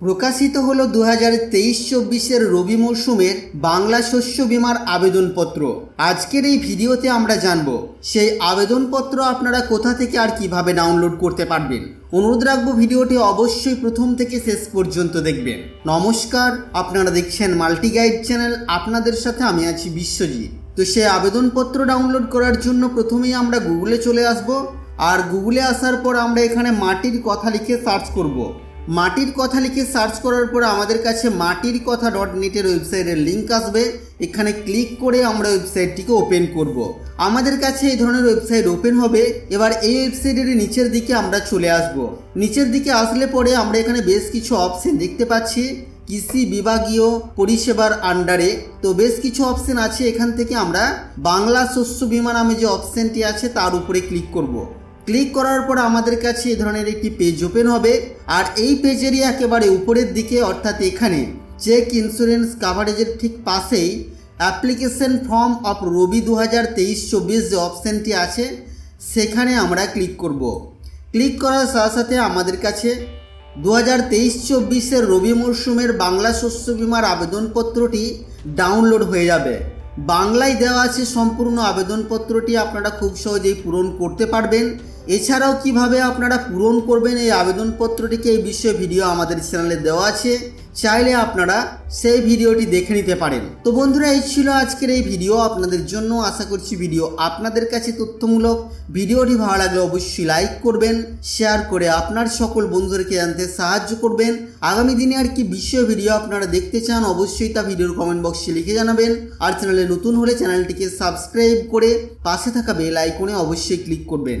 প্রকাশিত হলো দু হাজার তেইশ চব্বিশের রবি মরশুমের বাংলা শস্য বিমার আবেদনপত্র। আজকের এই ভিডিওতে আমরা জানব, সেই আবেদনপত্র আপনারা কোথা থেকে আর কীভাবে ডাউনলোড করতে পারবেন? অনুরোধ রাখব ভিডিওটি অবশ্যই প্রথম থেকে শেষ পর্যন্ত দেখবেন। নমস্কার, আপনারা দেখছেন মাল্টি গাইড চ্যানেল, আপনাদের সাথে আমি আছি বিশ্বজিৎ। তো সেই আবেদনপত্র ডাউনলোড করার জন্য প্রথমেই আমরা গুগলে চলে আসব, আর গুগলে আসার পর আমরা এখানে মাটির কথা লিখে সার্চ করব। মাটির কথা লিখে সার্চ করার পর আমাদের কাছে মাটির কথা ডট নেটের ওয়েবসাইটের লিঙ্ক আসবে এখানে ক্লিক করে আমরা ওয়েবসাইটটিকে ওপেন করব। আমাদের কাছে এই ধরনের ওয়েবসাইট ওপেন হবে এবার এই ওয়েবসাইটের নিচের দিকে আমরা চলে আসব। নিচের দিকে আসলে পরে আমরা এখানে বেশ কিছু অপশন দেখতে পাচ্ছি কৃষি বিভাগীয় পরিষেবার আন্ডারে তো বেশ কিছু অপশন আছে এখান থেকে আমরা বাংলা শস্য বীমা নামে যে অপশনটি আছে, তার উপরে ক্লিক করব। ক্লিক করার পর আমাদের কাছে এই ধরনের একটি পেজ ওপেন হবে। আর এই পেজেরই একেবারে উপরের দিকে, অর্থাৎ এখানে চেক ইন্স্যুরেন্স কাভারেজের ঠিক পাশেই অ্যাপ্লিকেশন ফর্ম অফ রবি দু হাজার তেইশ চব্বিশ যে অপশানটি আছে, সেখানে আমরা ক্লিক করব। ক্লিক করার সাথে সাথে আমাদের কাছে দু হাজার তেইশ চব্বিশের রবি মরশুমের বাংলা শস্য বিমার আবেদনপত্রটি ডাউনলোড হয়ে যাবে। বাংলায় দেওয়া আছে সম্পূর্ণ আবেদনপত্রটি, আপনারা খুব সহজেই পূরণ করতে পারবেন। এছাড়াও কীভাবে আপনারা পূরণ করবেন এই আবেদনপত্রটিকে এই বিষয়ে ভিডিও আমাদের চ্যানেলে দেওয়া আছে। চাইলে আপনারা সেই ভিডিওটি দেখে নিতে পারেন। তো বন্ধুরা, এই ছিল আজকের এই ভিডিও। আপনাদের জন্য আশা করছি ভিডিও আপনাদের কাছে তথ্যমূলক। ভিডিওটি ভালো লাগলে অবশ্যই লাইক করবেন, শেয়ার করে আপনার সকল বন্ধুদেরকে জানতে সাহায্য করবেন। আগামী দিনে আর কি বিষয় ভিডিও আপনারা দেখতে চান, অবশ্যই তা ভিডিওর কমেন্ট বক্সে লিখে জানাবেন। আর চ্যানেলে নতুন হলে চ্যানেলটিকে সাবস্ক্রাইব করে পাশে থাকা বেল আইকনে অবশ্যই ক্লিক করবেন।